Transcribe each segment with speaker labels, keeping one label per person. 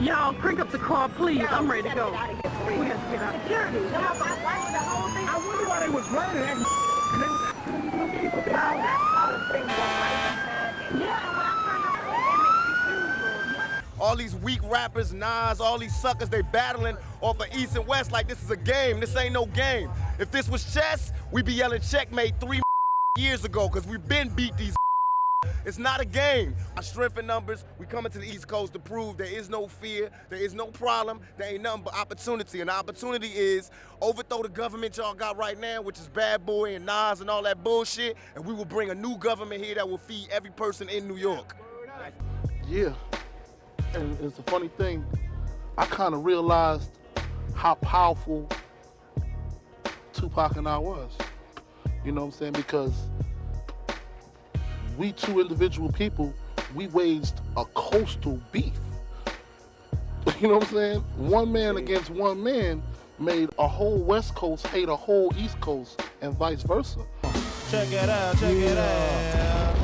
Speaker 1: Y'all crank up the car, please. I'm ready to go. We have to get out.
Speaker 2: Security. Y'all about right the whole thing.
Speaker 3: I wonder why they was running that.
Speaker 2: Now all the things that right Yeah, when I turned around, they
Speaker 4: All these weak rappers, Nas, all these suckers, they battling off of East and West like this is a game. This ain't no game. If this was chess, we'd be yelling checkmate three years ago because we've been beat these. It's not a game. Our strength in numbers, we coming to the East Coast to prove there is no fear, there is no problem, there ain't nothing but opportunity. And the opportunity is overthrow the government y'all got right now, which is Bad Boy and Nas and all that bullshit, and we will bring a new government here that will feed every person in New York.
Speaker 3: Yeah. And it's a funny thing. I kind of realized how powerful Tupac and I was. You know what I'm saying? Because we two individual people, we waged a coastal beef. You know what I'm saying? One man against one man made a whole West Coast hate a whole East Coast and vice versa.
Speaker 5: Check it out, check it out.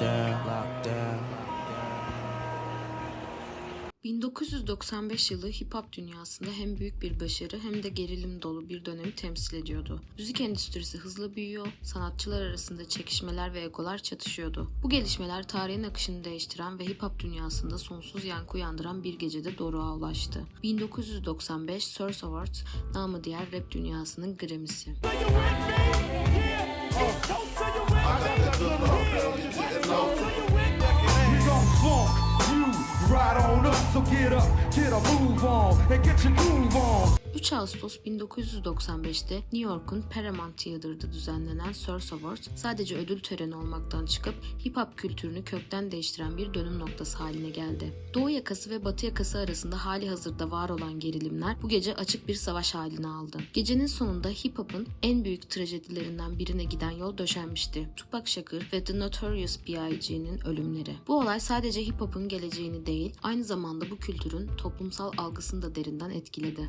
Speaker 5: Down, locked down.
Speaker 6: 1995 yılı hip hop dünyasında hem büyük bir başarı hem de gerilim dolu bir dönemi temsil ediyordu. Müzik endüstrisi hızla büyüyor, sanatçılar arasında çekişmeler ve egolar çatışıyordu. Bu gelişmeler tarihin akışını değiştiren ve hip hop dünyasında sonsuz yankı uyandıran bir gecede doruğa ulaştı. 1995 Source Awards, namı diğer rap dünyasının Grammy'si.
Speaker 7: We get up, get a move on, and get your groove on.
Speaker 6: 3 Ağustos 1995'te New York'un Paramount Theater'da düzenlenen Source Awards sadece ödül töreni olmaktan çıkıp hip hop kültürünü kökten değiştiren bir dönüm noktası haline geldi. Doğu yakası ve Batı yakası arasında hali hazırda var olan gerilimler bu gece açık bir savaş halini aldı. Gecenin sonunda hip hop'un en büyük trajedilerinden birine giden yol döşenmişti. Tupac Shakur ve The Notorious B.I.G.'nin ölümleri. Bu olay sadece hip hop'un geleceğini değil, aynı zamanda bu kültürün toplumsal algısını da derinden etkiledi.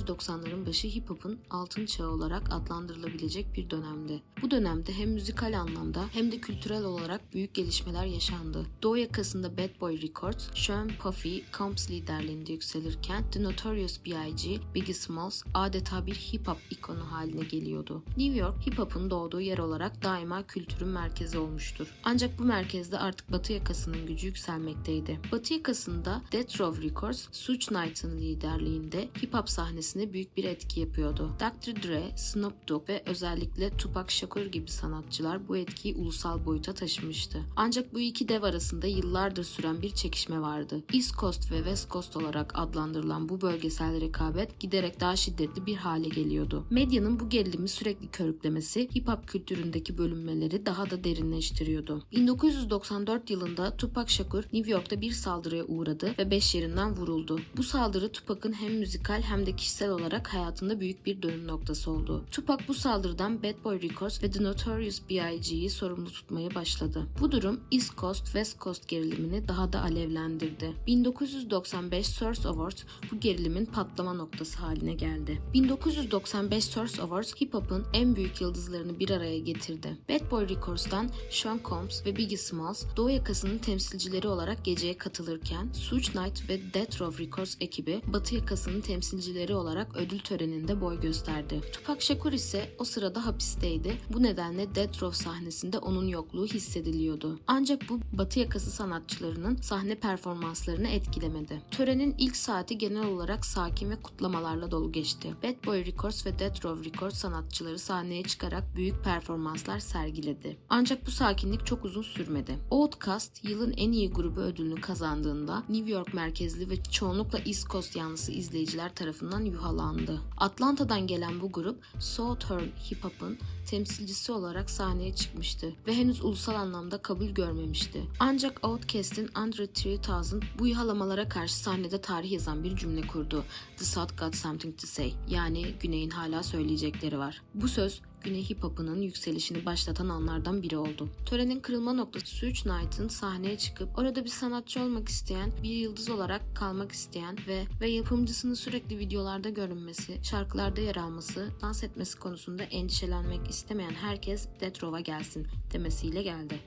Speaker 6: 1990'ların başı hip hop'un altın çağı olarak adlandırılabilecek bir dönemdi. Bu dönemde hem müzikal anlamda hem de kültürel olarak büyük gelişmeler yaşandı. Doğu yakasında Bad Boy Records, Sean Puffy, Combs liderliğinde yükselirken The Notorious B.I.G., Biggie Smalls adeta bir hip hop ikonu haline geliyordu. New York hip hop'un doğduğu yer olarak daima kültürün merkezi olmuştur. Ancak bu merkezde artık Batı yakasının gücü yükselmekteydi. Batı yakasında Death Row Records, Suge Knight'ın liderliğinde hip hop sahnesine büyük bir etki yapıyordu. Dr. Dre, Snoop Dogg ve özellikle Tupac Shakur gibi sanatçılar bu etkiyi ulusal boyuta taşımıştı. Ancak bu iki dev arasında yıllardır süren bir çekişme vardı. East Coast ve West Coast olarak adlandırılan bu bölgesel rekabet giderek daha şiddetli bir hale geliyordu. Medyanın bu gerilimi sürekli körüklemesi hip hop kültüründeki bölünmeleri daha da derinleştiriyordu. 1994 yılında Tupac Shakur New York'ta bir saldırıya uğradı ve 5 yerinden vuruldu. Bu saldırı Tupac'ın hem müzikal hem de kişisel olarak hayatında büyük bir dönüm noktası oldu. Tupac bu saldırıdan Bad Boy Records ve The Notorious B.I.G.'yi sorumlu tutmaya başladı. Bu durum East Coast West Coast gerilimini daha da alevlendirdi. 1995 Source Awards bu gerilimin patlama noktası haline geldi. 1995 Source Awards hip hop'un en büyük yıldızlarını bir araya getirdi. Bad Boy Records'tan Sean Combs ve Biggie Smalls Doğu yakasının temsilcileri olarak geceye katılırken Suge Knight ve Death Row Records ekibi Batı yakasının temsilcileri olarak ödül töreninde boy gösterdi. Tupac Shakur ise o sırada hapisteydi. Bu nedenle Death Row sahnesinde onun yokluğu hissediliyordu. Ancak bu Batı yakası sanatçılarının sahne performanslarını etkilemedi. Törenin ilk saati genel olarak sakin ve kutlamalarla dolu geçti. Bad Boy Records ve Death Row Records sanatçıları sahneye çıkarak büyük performanslar sergiledi. Ancak bu sakinlik çok uzun sürmedi. Outkast yılın en iyi grubu ödülünü kazandığında New York merkezli ve çoğunlukla East Coast yanlısı izleyiciler tarafından yuhalandı. Atlanta'dan gelen bu grup Southern Hip Hop'un temsilcisi olarak sahneye çıkmıştı ve henüz ulusal anlamda kabul görmemişti. Ancak Outkast'in Andre 3000 bu yuhalamalara karşı sahnede tarih yazan bir cümle kurdu. The South got something to say. Yani Güney'in hala söyleyecekleri var. Bu söz Güney hip hop'ının yükselişini başlatan anlardan biri oldu. Törenin kırılma noktası Suge Knight'ın sahneye çıkıp orada bir sanatçı olmak isteyen, bir yıldız olarak kalmak isteyen ve ve yapımcısının sürekli videolarda görünmesi, şarkılarda yer alması, dans etmesi konusunda endişelenmek istemeyen herkes Death gelsin demesiyle geldi.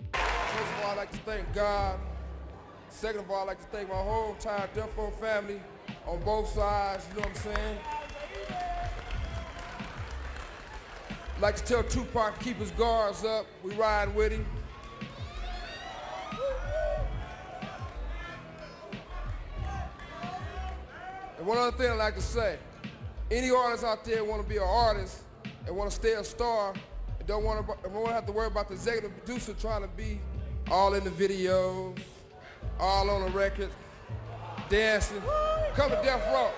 Speaker 8: On both sides, you know what I'm saying? Like to tell Tupac keep his guards up. We ride with him. And one other thing I'd like to say, any artists out there want to be an artist and want to stay a star and don't want to, don't want to have to worry about the executive producer trying to be all in the videos, all on the record, dancing. Come to Death Row.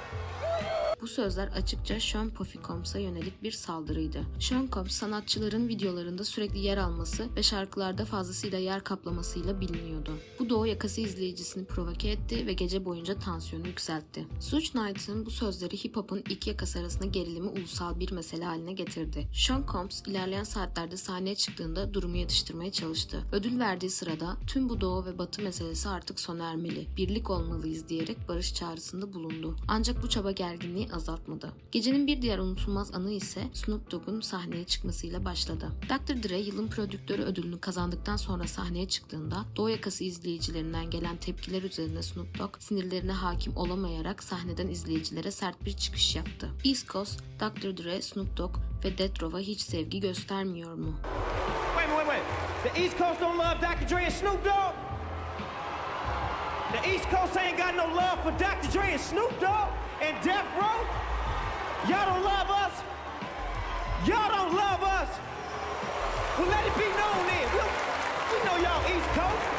Speaker 6: Bu sözler açıkça Sean Puffy Combs'a yönelik bir saldırıydı. Sean Combs sanatçıların videolarında sürekli yer alması ve şarkılarda fazlasıyla yer kaplamasıyla biliniyordu. Bu doğu yakası izleyicisini provoke etti ve gece boyunca tansiyonu yükseltti. Suç Knight'ın bu sözleri hip hop'un iki yakası arasında gerilimi ulusal bir mesele haline getirdi. Sean Combs ilerleyen saatlerde sahneye çıktığında durumu yatıştırmaya çalıştı. Ödül verdiği sırada tüm bu doğu ve batı meselesi artık sona ermeli, birlik olmalıyız diyerek barış çağrısında bulundu. Ancak bu çaba gerginliği azaltmadı. Gecenin bir diğer unutulmaz anı ise Snoop Dogg'un sahneye çıkmasıyla başladı. Dr. Dre yılın prodüktörü ödülünü kazandıktan sonra sahneye çıktığında Doğu yakası izleyicilerinden gelen tepkiler üzerine Snoop Dogg sinirlerine hakim olamayarak sahneden izleyicilere sert bir çıkış yaptı. East Coast, Dr. Dre, Snoop Dogg ve Death Row'a hiç sevgi göstermiyor mu?
Speaker 5: Wait, wait, wait. The East Coast don't love Dr. Dre and Snoop Dogg? The East Coast ain't got no love for Dr. Dre and Snoop Dogg and Death Row? Y'all don't love us? Y'all don't love us? Well, let it be known then. We, we know y'all East Coast.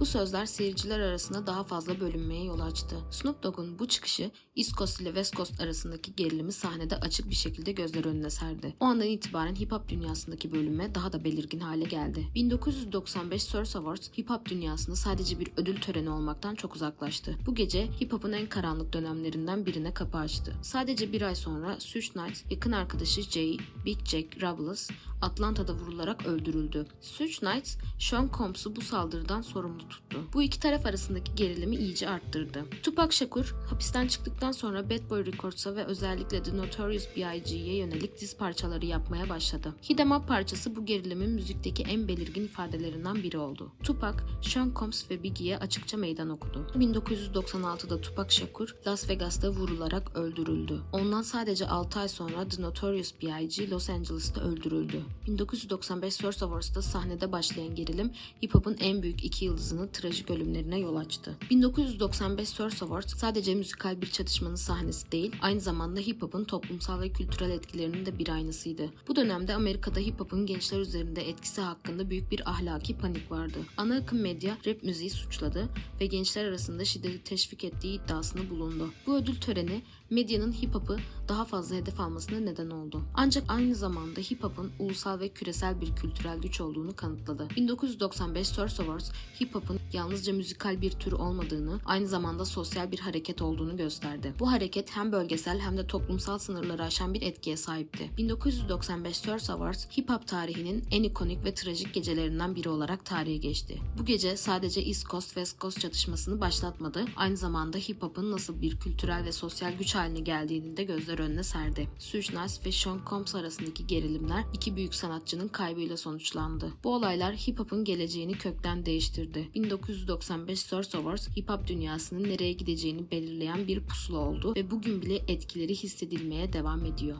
Speaker 6: Bu sözler seyirciler arasında daha fazla bölünmeye yol açtı. Snoop Dogg'un bu çıkışı East Coast ile West Coast arasındaki gerilimi sahnede açık bir şekilde gözler önüne serdi. O andan itibaren hip hop dünyasındaki bölünme daha da belirgin hale geldi. 1995 Source Awards hip hop dünyasında sadece bir ödül töreni olmaktan çok uzaklaştı. Bu gece hip hop'un en karanlık dönemlerinden birine kapı açtı. Sadece bir ay sonra Suge Knight yakın arkadaşı Jay, Big Jack Rubles Atlanta'da vurularak öldürüldü. Suge Knight, Sean Combs'u bu saldırıdan sorumlu tuttu. Bu iki taraf arasındaki gerilimi iyice arttırdı. Tupac Shakur, hapisten çıktıktan sonra Bad Boy Records'a ve özellikle The Notorious B.I.G.'ye yönelik diz parçaları yapmaya başladı. Hit 'em Up parçası bu gerilimin müzikteki en belirgin ifadelerinden biri oldu. Tupac, Sean Combs ve Biggie'ye açıkça meydan okudu. 1996'da Tupac Shakur, Las Vegas'ta vurularak öldürüldü. Ondan sadece 6 ay sonra The Notorious B.I.G. Los Angeles'ta öldürüldü. 1995 Source Awards'ta sahnede başlayan gerilim, hip hop'un en büyük iki yıldızının trajik ölümlerine yol açtı. 1995 Source Awards sadece müzikal bir çatışmanın sahnesi değil, aynı zamanda hip hop'un toplumsal ve kültürel etkilerinin de bir aynasıydı. Bu dönemde Amerika'da hip hop'un gençler üzerinde etkisi hakkında büyük bir ahlaki panik vardı. Ana akım medya rap müziği suçladı ve gençler arasında şiddeti teşvik ettiği iddiasını bulundu. Bu ödül töreni medyanın hip hop'u daha fazla hedef almasına neden oldu. Ancak aynı zamanda hip hop'un ulusal ve küresel bir kültürel güç olduğunu kanıtladı. 1995 Source Awards hip hop'un yalnızca müzikal bir tür olmadığını, aynı zamanda sosyal bir hareket olduğunu gösterdi. Bu hareket hem bölgesel hem de toplumsal sınırları aşan bir etkiye sahipti. 1995 Source Awards hip hop tarihinin en ikonik ve trajik gecelerinden biri olarak tarihe geçti. Bu gece sadece East Coast West Coast çatışmasını başlatmadı, aynı zamanda hip hop'un nasıl bir kültürel ve sosyal güç haline geldiğini de gözler önüne serdi. Suge Knight ve Sean Combs arasındaki gerilimler iki büyük sanatçının kaybıyla sonuçlandı. Bu olaylar hip hop'un geleceğini kökten değiştirdi. 1995 Source Awards hip hop dünyasının nereye gideceğini belirleyen bir pusula oldu ve bugün bile etkileri hissedilmeye devam ediyor.